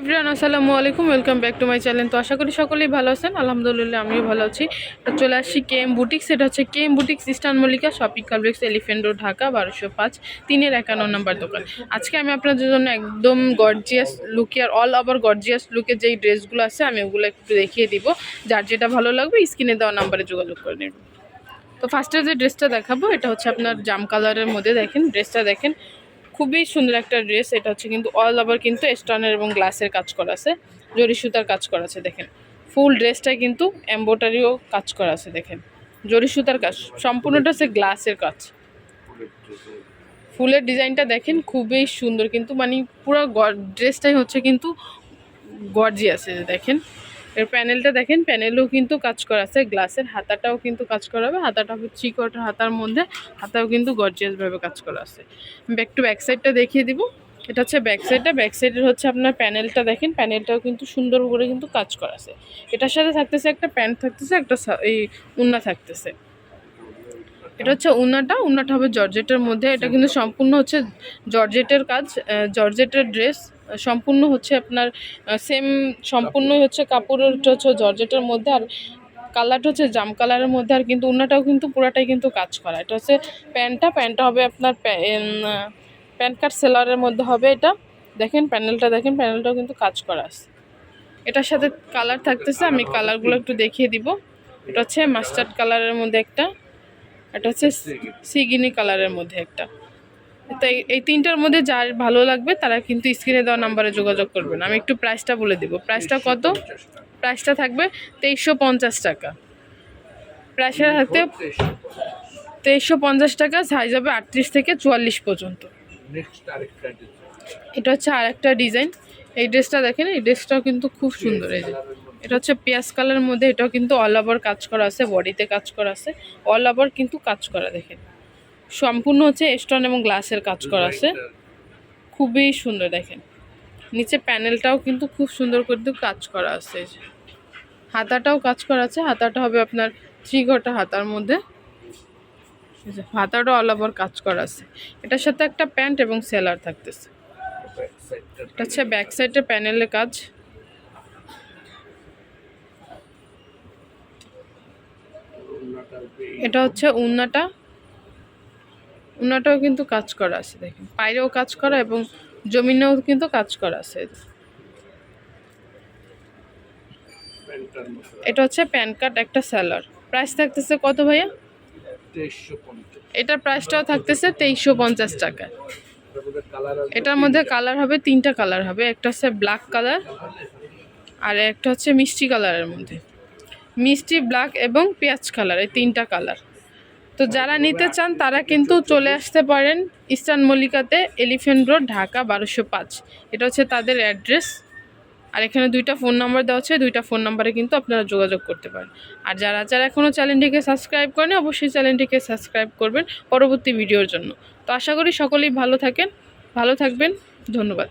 Everyone, আসসালামু আলাইকুম, welcome back to my channel. তো আশা করি সকলেই ভালো আছেন, আলহামদুলিল্লাহ আমিও ভালো আছি। তো চলে আসছি কে এম বুটিক্স এটা হচ্ছে K M boutiques Eastern Mallika shopping complex Elephant road Dhaka বারোশো পাঁচ, তিনের একান্ন নম্বর দোকান। আজকে আমি আপনাদের জন্য একদম গর্জিয়াস লুকে আর অল ওভার গর্জিয়াস লুকের যেই ড্রেসগুলো আছে, আমি ওগুলো একটু দেখিয়ে দিব। যার যেটা ভালো লাগবে, স্ক্রিনে দেওয়া নাম্বারে যোগাযোগ করে নেব তো ফার্স্টে যে ড্রেসটা দেখাবো, এটা হচ্ছে আপনার জাম কালারের মধ্যে দেখেন, ড্রেসটা দেখেন। খুবই সুন্দর একটা ড্রেস এটা হচ্ছে কিন্তু অল ওভার কিন্তু স্টোনের এবং গ্লাসের কাজ করা আছে। জরি সুতার কাজ করা আছে, দেখেন। ফুল ড্রেসটাই কিন্তু এম্বোটারিও কাজ করা আছে, দেখেন। জরি সুতার কাজ, সম্পূর্ণটা হচ্ছে গ্লাসের কাজ। ফুলের ডিজাইনটা দেখেন, খুবই সুন্দর কিন্তু মানে পুরো ড্রেসটাই হচ্ছে কিন্তু গর্জি আছে দেখেন। এর প্যানেলটা দেখেন, প্যানেলও কিন্তু কাজ করা আছে, গ্লাসের হাতাটাও কিন্তু কাজ করা হবে, হাতাটা হবে চিকট হাতার মধ্যে, হাতাও কিন্তু গর্জিয়াসভাবে কাজ করা আছে। ব্যাক টু ব্যাক সাইডটা দেখিয়ে দিব। এটা হচ্ছে ব্যাক সাইডটা ব্যাক সাইডের হচ্ছে আপনার প্যানেলটা দেখেন, প্যানেলটাও কিন্তু সুন্দর করে কিন্তু কাজ করা আছে। এটার সাথে থাকতেছে একটা প্যান্ট থাকতেছে একটা এই উন্না থাকতেছে। এটা হচ্ছে উনাটা উনাটা হবে জর্জেটের মধ্যে। এটা কিন্তু সম্পূর্ণ হচ্ছে জর্জেটের কাজ জর্জেটের ড্রেস সম্পূর্ণ হচ্ছে আপনার সেম সম্পূর্ণ হচ্ছে কাপড়েরটা হচ্ছে জর্জেটের মধ্যে। আর কালারটা হচ্ছে জাম কালারের মধ্যে। আর কিন্তু উনাটাও কিন্তু পুরাটাই কিন্তু কাজ করা। এটা হচ্ছে প্যান্টটা প্যান্টটা হবে আপনার প্যান্ট কাট সেলারের মধ্যে হবে এটা। দেখেন প্যানেলটা, দেখেন প্যানেলটাও কিন্তু কাজ করা আছে। এটার সাথে কালার থাকতেছে, আমি কালারগুলো একটু দেখিয়ে দিব। এটা হচ্ছে মাস্টার্ড কালারের মধ্যে একটা। এটা হচ্ছে সিগিনি কালারের মধ্যে একটা। তো এই- তিনটার মধ্যে যার ভালো লাগবে তারা কিন্তু স্ক্রিনে দেওয়া নাম্বারে যোগাযোগ করবেন। আমি একটু প্রাইসটা বলে দিব। প্রাইসটা কত? প্রাইসটা থাকবে তেইশশো পঞ্চাশ টাকা। প্রাইসটা থাকতে তেইশশো পঞ্চাশ টাকা সাইজ হবে আটত্রিশ থেকে চুয়াল্লিশ পর্যন্ত। এটা হচ্ছে আরেকটা ডিজাইন এই ড্রেসটা দেখেন, এই ড্রেসটাও কিন্তু খুব সুন্দর, এই যে। এটা হচ্ছে পেঁয়াজ কালারের মধ্যে এটাও কিন্তু অল ওভার কাজ করা আছে বডিতে কাজ করা আছে। অল ওভার কিন্তু কাজ করা দেখেন। সম্পূর্ণ হচ্ছে স্টোন এবং গ্লাসের কাজ করা আছে। খুবই সুন্দর দেখেন। নিচে প্যানেলটাও কিন্তু খুব সুন্দর করে কাজ করা আছে। হাতাটাও কাজ করা আছে হাতাটা হবে আপনার থ্রি ঘটা হাতার মধ্যে। হাতাটা অল ওভার কাজ করা আছে। এটার সাথে একটা প্যান্ট এবং সেলার থাকতেছে। এটা হচ্ছে ব্যাক সাইডের প্যানেলের কাজ। এটা হচ্ছে উন্নাটা। উন্নাটাও কিন্তু কাজ করা আছে, দেখেন। পায়েও কাজ করা এবং জমিনেও কিন্তু কাজ করা আছে। এটা হচ্ছে প্যান কার্ড, একটা স্যালার। প্রাইস থাকতেছে কত ভাইয়া? এটার প্রাইসটাও থাকতেছে তেইশশো পঞ্চাশ টাকা। এটার মধ্যে কালার হবে, তিনটা কালার হবে। একটা হচ্ছে ব্ল্যাক কালার আর একটা হচ্ছে মিষ্টি কালারের মধ্যে। মিষ্টি, ব্ল্যাক এবং পেঁয়াজ কালার, এই তিনটা কালার। তো যারা নিতে চান, তারা কিন্তু চলে আসতে পারেন ইস্টার্ন মল্লিকাতে এলিফেন্ট রোড, ঢাকা বারোশো পাঁচ। এটা হচ্ছে তাদের অ্যাড্রেস। আর এখানে দুইটা ফোন নাম্বার দেওয়া আছে, দুইটা ফোন নাম্বারে কিন্তু আপনারা যোগাযোগ করতে পারেন। আর যারা যারা এখনও চ্যানেলটিকে সাবস্ক্রাইব করেন, অবশ্যই চ্যানেলটিকে সাবস্ক্রাইব করবেন পরবর্তী ভিডিওর জন্য। তো আশা করি সকলেই ভালো থাকেন, ভালো থাকবেন। ধন্যবাদ।